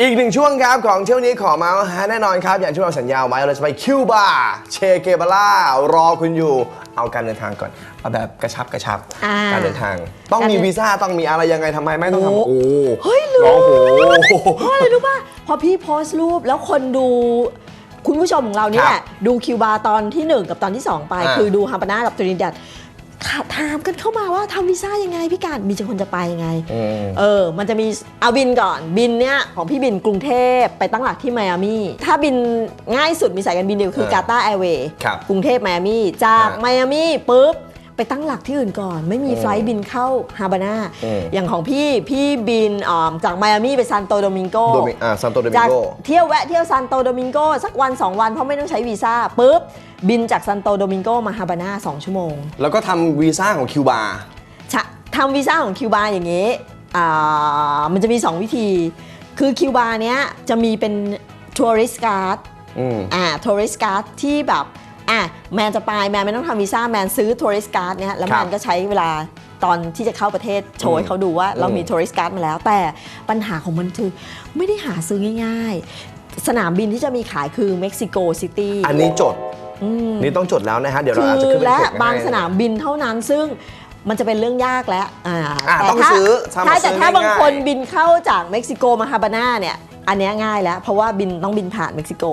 อีกหนึ่งช่วงครับของช่วงนี้ขอมาฮะแน่นอนครับ อย่างที่เราสัญญาไว้เราจะไปคิวบาเชเกบาล่ารอคุณอยู่ เอาการเดินทางก่อน เอาแบบกระชับกระชับอ่าการเดินทาง ต้องมีการเดินวีซ่าต้องมีอะไรยังไงทำไมไม่ต้องทำโอ้โอ้เฮ้ยลืม ร้องโห เพราะอะไรรู้ป่ะพอพี่โพสต์รูปแล้วคนดู คุณผู้ชมของเราเนี่คยรับดูคิวบาร์ตอนที่ 1 กับตอนที่ 2 ไป อ่าคือดูฮาปาน่ากับตรินิดัดค่ะ ถามกันเข้ามาว่าทำวีซ่ายังไงพี่การมีจะคนจะไปไง อืม เออ มันจะมีเอาบินก่อนบินเนี่ยของพี่บินกรุงเทพไปตั้งหลักที่ไมอามี่ ถ้าบินง่ายสุดมีสายการบินเดียวคือเออกาตาร์แอร์เวย์ครับกรุงเทพไมอามี่จากอ่าไมอามี่ปุ๊บ ไปตั้งหลักที่อื่นก่อน ไม่มีไฟลท์บินเข้าฮาบาน่าอืม อย่างของพี่พี่บินอ่าจากไมอามี่ไปซานโตโดมิงโก โดมิอ่าซันโตโดมิจากโก เที่ยวแวะเที่ยวซานโตโดมิงโก สักวัน 2 วันเพราะไม่ต้องใช้วีซ่าปุ๊บ บินจากซานโตโดมิงโกมาฮาบาน่า2ชั่วโมงแล้วก็ทำวีซ่าของคิวบา ชะทำวีซ่าของคิวบาอย่างนี้อ่ามันจะมี 2 วิธี คือคิวบาเนี้ยจะมีเป็นทัวริสต์การ์ดอืม อ่าทัวริสต์การ์ดที่แบบอะแมนจะไปแมนไม่ต้องทำวีซ่าแมนซื้อทัวริสต์การ์ดเนี่ยแล้วครัแมบนก็ใช้เวลาตอนที่จะเข้าประเทศโชว์ให้เขาดูว่าเรามีอืมทัวริสต์การ์ดมาแล้ว แต่ปัญหาของมันคือไม่ได้หาซื้อง่าย ๆ สนามบินที่จะมีขายคือเม็กซิโกซิตี้ อันนี้จด นี่ต้องจดแล้วนะฮะเดี๋ยวเราคือาจจะอขึ้นเป็นและเพจไว้บางให้สนามบินเท่านั้นซึ่งมันจะเป็นเรื่องยากแล้วอ่าอะแต่ต้องถ้าซื้อทำใช่แต่ซื้อถ้าบางง่ายๆคนบินเข้าจากเม็กซิโกมาฮาบาน่าเนี่ยอันเนี้ยง่ายแล้ว เพราะว่าบินต้องบินผ่านเม็กซิโก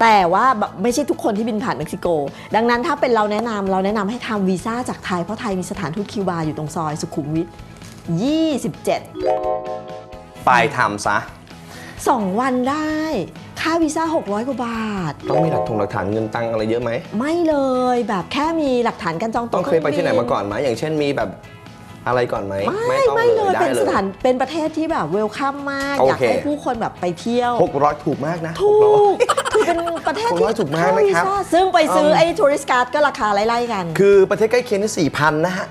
แต่ว่าแบบไม่ใช่ทุกคนที่บินผ่านเม็กซิโก ดังนั้นถ้าเป็นเราแนะนำเราแนะนำให้ทำวีซ่าจากไทยเพราะไทยมีสถานทูตคิวบาอยู่ตรงซอยสุขุมวิท27 ไปทำซะ2วันได้ ค่าวีซ่า 600 กว่าบาท ต้องมีหลักทงหลักฐานเงินตังอะไรเยอะไหม ไม่เลยแบบแค่มีหลักฐานการจองต้ตั๋อวงเคยไปที่ไหนมาก่อนไหมอย่างเช่นมีแบบอะไรก่อนไหมไม่ต้องไม่เลยได้เป็นเลสยถานเป็นประเทศที่แบบเวลคัมมากโออยากเคให้ผู้คนแบบไปเที่ยวหกร้อยถูกมากนะถูหกร้อยก คือเป็นประเทศผมที่ว่าถูกมากเข้นะครับวีซ่าซึ่งไปซื้ออืมไอ้ทัวริสต์การ์ดก็ราคาไล่ๆกัน คือประเทศใกล้เคียงนี่สี่พันนะฮะ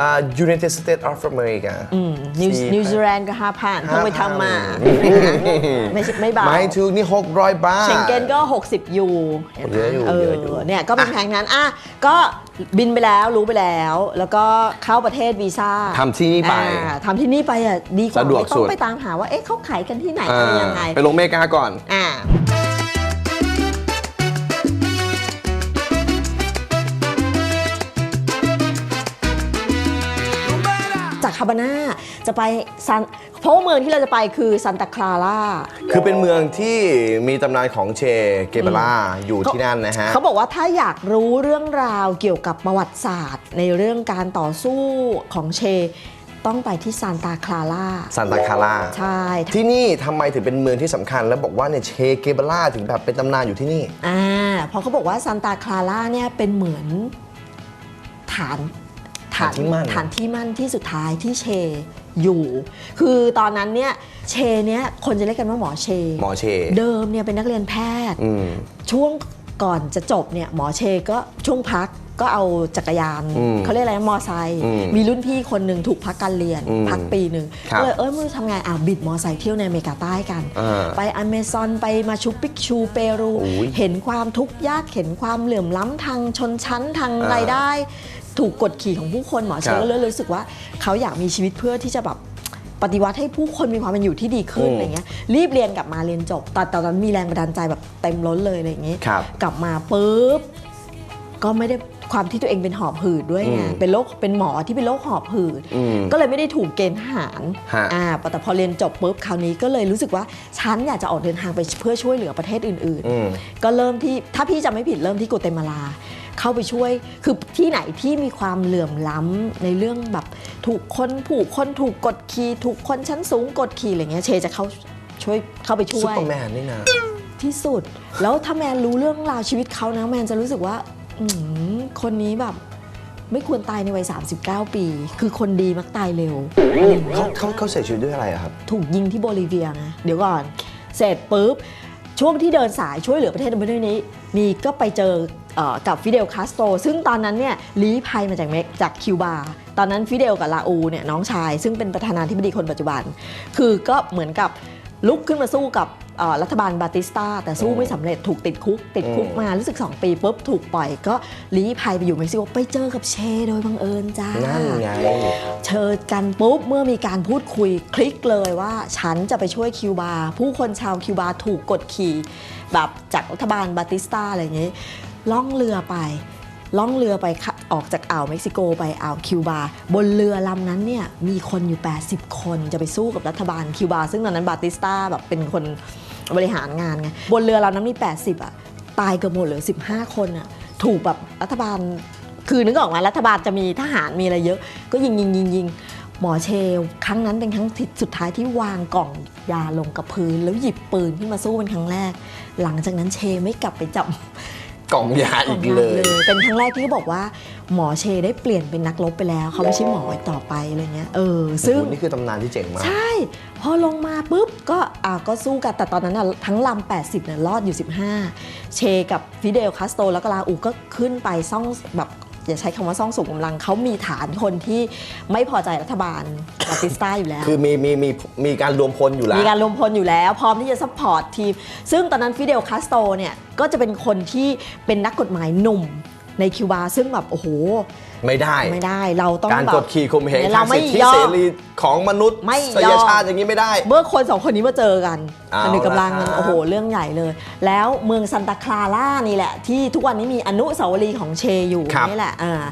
อ่า United States of America นิวสี่นิวซีแลนด์ก็ห้าพันเพิ่งไปทำมา ไม่ใช่ไม่เบา ไม่ถูกนี่หกร้อยบาท เชงเก้นก็ 60 ยูห็นไหมเยอะอยู่เอเยอะอยู่ อเนี่ยก็เป็นแพงนั้นอะก็บินไปแล้วรู้ไปแล้ว แล้วก็เข้าประเทศวีซ่าทำที่นี่ไปอ่าทำที่นี่ไปอะดีกว่าสะดวกไม่ต้อสุงดไปตามหาว่าเอ๊ะเขาขายกันที่ไหนอ่าอะไรยังไง ไปลงอเมริกาก่อน อ่า คาบาน่าจะไปซันเพราะว่าเมืองที่เราจะไปคือซันตาคลาร่า คือเป็นเมืองที่มีตำนานของเชเกเบล่าอยู่ที่นั่นนะฮะ เขาบอกว่าถ้าอยากรู้เรื่องราวเกี่ยวกับประวัติศาสตร์ ในเรื่องการต่อสู้ของเช ต้องไปที่ซานตาคลาร่าซันตาคาร่าใช่ ที่นี่ทำไมถึงเป็นเมืองที่สำคัญ แล้วบอกว่าเนี่ยเชเกเบล่าถึงแบบเป็นตำนานอยู่ที่นี่ อ่าเพราะเขาบอกว่าซานตาคลาร่าเนี่ยเป็นเหมือนฐาน ฐานที่มั่นฐานที่มั่นที่สุดท้ายที่เชอยู่ คือตอนนั้นเนี่ยเชเนี่ยคนจะเรียกกันว่าหมอเช หมอเช เดิมเนี่ยเป็นนักเรียนแพทย์อืมช่วงก่อนจะจบเนี่ยหมอเชก็ช่วงพักก็เอาจักรยานอืมเขาเรียกอะไรนะมอไซค์อืมมีรุ่นพี่คนหนึ่งถูกพักการเรียนอืมพักปีหนึ่งครับก็เลยเอ้ยไม่รู้ทำไงอะบิดมอไซค์เที่ยวในอเมริกาใต้กันอ่าไปอเมซอนไปมาชูปิกชูเปรูโอ้ยเห็นความทุกข์ยากเห็นความเหลื่อมล้ำทางชนชั้นทางอ่ารายได้ ถูกกดขี่ของผู้คนหมอเชครับก็เลยรู้สึกว่าเขาอยากมีชีวิตเพื่อที่จะแบบปฏิวัติให้ผู้คนมีความเป็นอยู่ที่ดีขึ้นอืมอะไรเงี้ยรีบเรียนกลับมาเรียนจบแต่ตอนนั้นมีแรงบันดาลใจแบบเต็มล้นเลยอะไรอย่างงี้ ครับ กลับมาปุ๊บก็ไม่ได้ความที่ตัวเองเป็นหอบหืดด้วยไงอืมเป็นโรคเป็นหมอที่เป็นโรคหอบหืดอืมก็เลยไม่ได้ถูกเกณฑ์ทหารฮะ อ่าแต่พอเรียนจบปุ๊บคราวนี้ก็เลยรู้สึกว่าฉันอยากจะออกเดินทางไปเพื่อช่วยเหลือประเทศอื่น อืม ๆ ก็เริ่มที่ถ้าพี่จำไม่ผิดเริ่มที่โกเตมาลา เข้าไปช่วย คือที่ไหนที่มีความเหลื่อมล้ำในเรื่องแบบถูกคนผูกคนถูกกดขี่ถูกคนชั้นสูงกดขี่อะไรเงี้ยเชจะเข้าช่วยเข้าไปช่ซุปวยเปอร์แมนนี่นะที่สุด แล้วถ้าแมนรู้เรื่องราวชีวิตเขานะแมนจะรู้สึกว่าอืมคนนี้แบบไม่ควรตายในวัย 39 ปี คือคนดีมักตายเร็วอะไรอย่างเงี้เขายเขาเขาเสียชีวิตด้วยอะไรอะครับ ถูกยิงที่โบลิเวียนะเดี๋ยวก่อน เสร็จปุ๊บ ช่วงที่เดินสายช่วยเหลือประเทศในประเทศนี้ มีก็ไปเจอเอ่อ กับฟิเดลคาสโตรซึ่งตอนนั้นเนี่ยลี้ภัยมาจากเม็กจากคิวบาตอนนั้นฟิเดลกับลาอูเนี่ยน้องชาย ซึ่งเป็นประธานาธิบดีคนปัจจุบัน คือก็เหมือนกับลุกขึ้นมาสู้กับเอ่อรัฐบาลบาติสตาแต่สู้ไม่สำเร็จถูกติดคุก ติดคุกอืมมารู้สึก 2 ปีปุ๊บถูกปล่อยก็ลี้ภัยไปอยู่เม็กซิโกไปเจอกับเช โดยบังเอิญจ้านั่นไงเชิญกันปุ๊บเมื่อมีการพูดคุยคลิกเลยว่าฉันจะไปช่วยคิวบา ผู้คนชาวคิวบาถูกกดขี่แบบจากรัฐบาลบาติสตาอะไรอย่างนี้ ล่องเรือไป ล่องเรือไปค่ะออกจากอ่าวเม็กซิโกไปอ่าวคิวบา บนเรือลำนั้นเนี่ยมีคนอยู่ 80 คนจะไปสู้กับรัฐบาลคิวบา ซึ่งตอนนั้นบาติสตาแบบเป็นคนบริหารงานไงบนเรือลำนั้นมี 80 อะ ตายเกือบหมดเหลือ 15 คนอะถูกแบบรัฐบาลคือนึกออกไหมารัฐบาลจะมีทหารมีอะไรเยอะ ก็ยิงยิงยิงยิงหมอเชล ครั้งนั้นเป็นครั้งสุดท้ายที่วางกล่องยาลงกับพื้น แล้วหยิบปืนขึ้นมาสู้เป็นครั้งแรก หลังจากนั้นเชไม่กลับไปจับ กล่องยาอีกเลย เป็นครั้งแรกที่เขาบอกว่า หมอเชได้เปลี่ยนเป็นนักรบไปแล้ว เขาไม่ใช่หมออีกต่อไปอะไรเงี้ยเออซึ่งโอ้โหนี่คือตำนานที่เจ๋งมาก ใช่ พอลงมาปุ๊บก็อ่าก็สู้กันแต่ตอนนั้นน่ะทั้งลำ80เนี่ยรอดอยู่ 15 เชกับฟิเดลคาสโตรแล้วก็ลาอูก็ขึ้นไปซ่องแบบ อย่าใช้คำว่าซ่องสูงกำลังเขามีฐานคนที่ไม่พอใจรัฐบาลบาติสตาอยู่แล้ว คือมีมีมีมีการรวมพลอยู่แล้ว มีการรวมพลอยู่แล้ว พร้อมที่จะซัพพอร์ตทีม ซึ่งตอนนั้นฟิเดลคาสโตรเนี่ย ก็จะเป็นคนที่เป็นนักกฎหมายหนุ่มในคิวบาซึ่งแบบ โอ้โห ไม่ได้ ไม่ได้เราต้องการแบบกดขี่ข่มเหงเราทางไม่สิทธิยอเสมรีของมนุษย์ไม่สยยอมชาติอย่างนี้ไม่ได้ เมื่อคนสองคนนี้มาเจอกันเอาผนึกกำลังกันละครับโอ้โหเรื่องใหญ่เลย แล้วเมืองซันตาคลาร่านี่แหละ ที่ทุกวันนี้มีอนุสาวรีย์ของเชอยู่ครับนี่แหละอ่า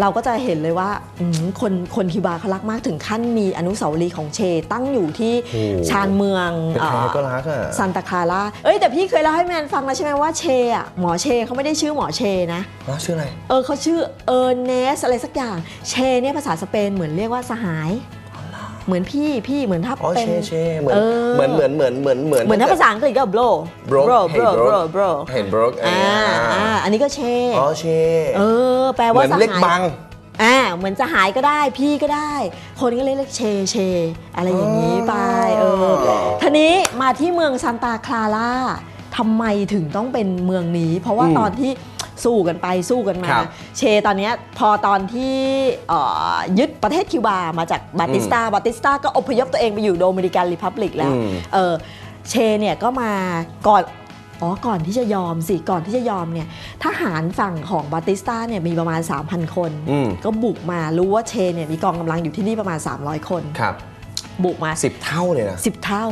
เราก็จะเห็นเลยว่าอืมคนคนคิวบาเขารักมากถึงขั้นมีอนุสาวรีย์ของเช ตั้งอยู่ที่โอ้โหชานเมืองเป็นใครก็รักอะซันตาคลาร่าเอ้ยแต่พี่เคยเล่าให้แมนฟังแล้วใช่ไหมว่าเชอะหมอเชเขาไม่ได้ชื่อหมอเชนะอ๋อชื่ออะไร เออเขาชื่อเออร์เนสอะไรสักอย่าง เชเนี่ยภาษาสเปนเหมือนเรียกว่าสหาย เหมือนพี่พี่เหมือนถ้าอ๋อเป็เชนเชเหมือนเออ เหมือนเหมือนเหมือนเหมือนเหมือนเหมือนถ้าภาษาอังกฤษก็ bro bro bro hey bro bro bro bro เห็นบล็อกอ่าอ่าอันนี้ก็เชอ๋อเชเออ แปลเหว่ามือนสเล็กหายบัง อ่าเหมือนสหายก็ได้พี่ก็ได้ คนก็เรียกเชเช อะไรอย่างนี้ไปเอออ๋อทีนี้มาที่เมืองซันตาคลาร่าทำไมถึงต้องเป็นเมืองนี้ เพราะว่าอืม ตอนที่ สู้กันไปสู้กันมา ครับเชตอนเนี้ยพอตอนที่เอ่อยึดประเทศคิวบามาจากบาติสตาบาติสตาก็อพยพตัวเองไปอยู่โดมินิกันริพับลิกแล้วอืม เออเชเนี่ยก็มาก่อนอ๋อก่อนที่จะยอมสิก่อนที่จะยอมเนี่ยทหารฝั่งของบาติสตาเนี่ยมีประมาณ 3,000 คน อืมก็บุกมารู้ว่าเชเนี่ยมีกองกำลังอยู่ที่นี่ประมาณ 300 คน ครับบุกมา สิบเท่าเลยนะ 10 เท่า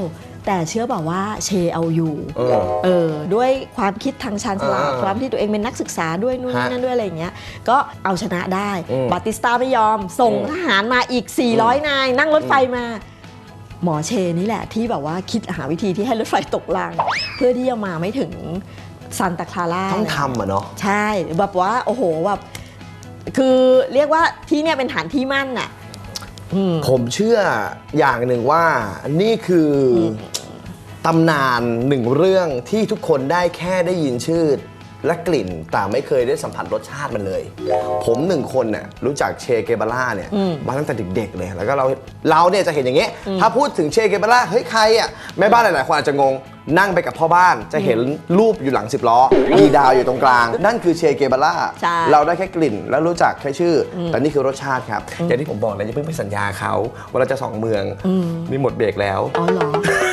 แต่เชื่อเปล่าว่าเชเอาอยู่เออ เออด้วยความคิดทางชาญฉลาดอ่าความที่ตัวเองเป็นนักศึกษาด้วยนู่นนี่ฮะนั่นด้วยอะไรอย่างเงี้ยก็เอาชนะได้อืมบาติสตาไม่ยอม ส่งอืม ทหารมาอีก 400 นาย นั่งรถไฟมา หมอเชนี่แหละที่แบบว่าคิดหาวิธีที่ให้รถไฟตกราง เพื่อที่จะมาไม่ถึงซันตาคลาร่า ต้องทำอะเนาะ ใช่แบบว่าโอ้โหแบบคือเรียกว่าที่เนี่ยเป็นฐานที่มั่นน่ะอืมผมเชื่ออย่างหนึ่งว่านี่คืออ ตำนานหนึ่งเรื่องที่ทุกคนได้แค่ได้ยินชื่อ และกลิ่นแต่ไม่เคยได้สัมผัสรสชาติมันเลย ผมหนึ่งคนน่ะรู้จักเชเกบาร่าเนี่ยอืมมาตั้งแต่เด็กๆเลย แล้วก็เราเราเนี่ยจะเห็นอย่างเงี้ยถ้าพูดถึงเชเกบาร่าเฮ้ยใครอะแม่บ้านหลายๆคนอาจจะงง นั่งไปกับพ่อบ้านจะเห็นรูปอยู่หลังสิบล้อ มีดาวอยู่ตรงกลาง นั่นคือเชเกบาร่าใช่เราได้แค่กลิ่น แล้วรู้จักแค่ชื่ออแต่นี่คือรสชาติครับ อย่างที่ผมบอกเลยอย่าเพิ่งไปสัญญาเขาว่าเราจะสองเมืองนี่หมดเบรกแล้ว อ๋อเหรอ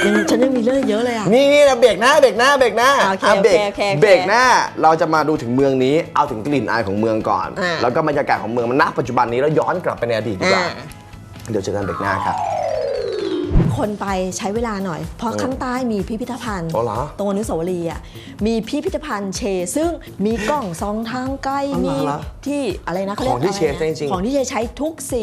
ยังฉันยังมีเรื่องเยอะเลยอะ นี่นี่นะเบรกหน้าเบรกหน้าเบรกหน้าโอเคอะเบรกโอเคโอเคโอเคเบรกหน้าเราจะมาดูถึงเมืองนี้เอาถึงกลิ่นอายของเมืองก่อน อ่า แล้วก็บรรยากาศของเมืองมันณปัจจุบันนี้แล้วย้อนกลับไปในอดีตดีกว่าอ่า เดี๋ยวเจอกันเบรกหน้าครับ คนไปใช้เวลาหน่อย เพราะข้างใต้มีพิพิธภัณฑ์ อ๋อเหรอ ตรงอนุสาวรีย์อะมีพิพิธภัณฑ์เช ซึ่งมีกล้องสองทางไกลอ๋อเหรอมีเหรอที่อะไรนะขารียกของที่ะไรเชใช้จริงๆ ของที่เชใช้ทุกสิ่ง